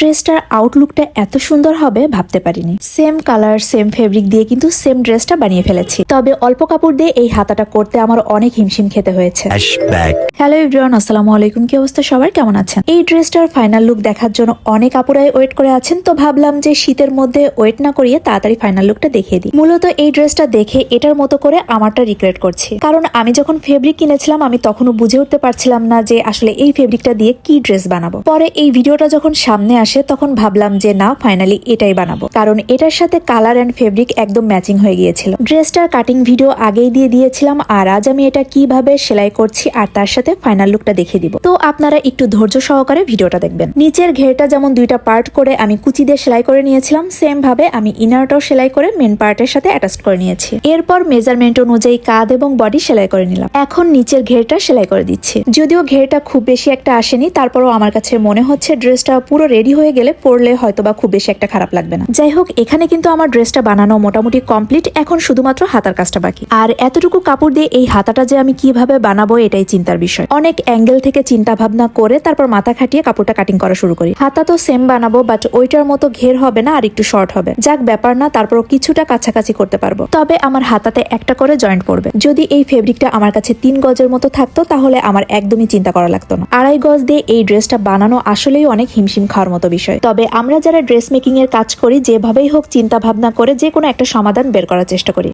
ড্রেসটার আউটলুকটা এত সুন্দর হবে ভাবতে পারিনি। সেম কালার সেম ফেব্রিক দিয়ে কিন্তু সেম ড্রেসটা বানিয়ে ফেলেছি। তবে অল্প কাপড় দিয়ে এই হাতাটা করতে আমার অনেক হিমশিম খেতে হয়েছে। হ্যালো এভরিওয়ান আসসালামু আলাইকুম। কি অবস্থা? সবার কেমন আছেন? এই ড্রেসটার ফাইনাল লুক দেখার জন্য অনেক আপুরাই ওয়েট করে আছেন তো ভাবলাম যে শীতের মধ্যে ওয়েট না করিয়ে তাড়াতাড়ি ফাইনাল লুকটা দেখিয়ে দিই। মূলত এই ড্রেসটা দেখে এটার মতো করে আমারটা রিগ্রেট করছি। কারণ আমি যখন ফেব্রিক কিনেছিলাম আমি তখনও বুঝে উঠতে পারছিলাম না যে আসলে এই ফেব্রিকটা দিয়ে কি ড্রেস বানাবো। পরে এই ভিডিওটা যখন সামনে আসে তখন ভাবলাম যে না ফাইনালি এটাই বানাবো। কারণ এটার সাথে কালার অ্যান্ড ফেব্রিক একদম ম্যাচিং হয়ে গিয়েছিল। ড্রেসটার কাটিং ভিডিও আগেই দিয়ে দিয়েছিলাম, আর আজ আমি এটা কীভাবে সেলাই করছি, আর তার সাথে ফাইনাল লুকটা দেখে দিব। তো আপনারা একটু ধৈর্য সহকারে ভিডিওটা দেখবেন। নিচের ঘেরটা যেমন দুইটা পার্ট করে আমি কুচি দিয়ে সেলাই করে নিয়েছিলাম সেম ভাবে আমি ইনারটাও সেলাই করে মেন পার্টের সাথে অ্যাটাচ করে নিয়েছি। এরপর মেজারমেন্ট অনুযায়ী কাঁধ এবং বডি সেলাই করে নিলাম। এখন নিচের ঘেরটা সেলাই করে দিচ্ছি। যদিও ঘেরটা খুব বেশি একটা আসেনি, তারপরও আমার কাছে মনে হচ্ছে ড্রেসটা পুরো রেডি হয়ে গেলে পরলে হয়তো বা খুব বেশি একটা খারাপ লাগবে না। যাই হোক এখানে কিন্তু আমার ড্রেসটা বানানো মোটামুটি কমপ্লিট, এখন শুধুমাত্র হাতার কাজটা বাকি। আর এতটুকু কাপড় দিয়ে এই হাতাটা যে আমি কীভাবে বানাবো এটাই চিন্তার বিষয়। অনেক অ্যাঙ্গেল থেকে চিন্তা ভাবনা করে তারপর মাথা খাটিয়ে কাপড়টা কাটিং করা শুরু করি। হাতা তো সেম বানাবো বাট ওইটার মতো ঘের হবে না, আর একটু শর্ট হবে। যাক, ব্যাপার না, তারপর কিছুটা কাছাকাছি করতে পারব। তবে আমার হাতাতে একটা করে জয়েন্ট পড়বে। যদি এই ফেব্রিকটা আমার কাছে তিন গজের মতো থাকতো, তাহলে আমার একদমই চিন্তা করা লাগতো না। আড়াই গজ দিয়ে এই ড্রেসটা বানানো আসলেই অনেক হিমশিম খাওয়ার মতো বিষয়। তবে আমরা যারা ড্রেস মেকিং এর কাজ করি, যেভাবেই হোক চিন্তা ভাবনা করে যে কোনো একটা সমাধান বের করার চেষ্টা করি।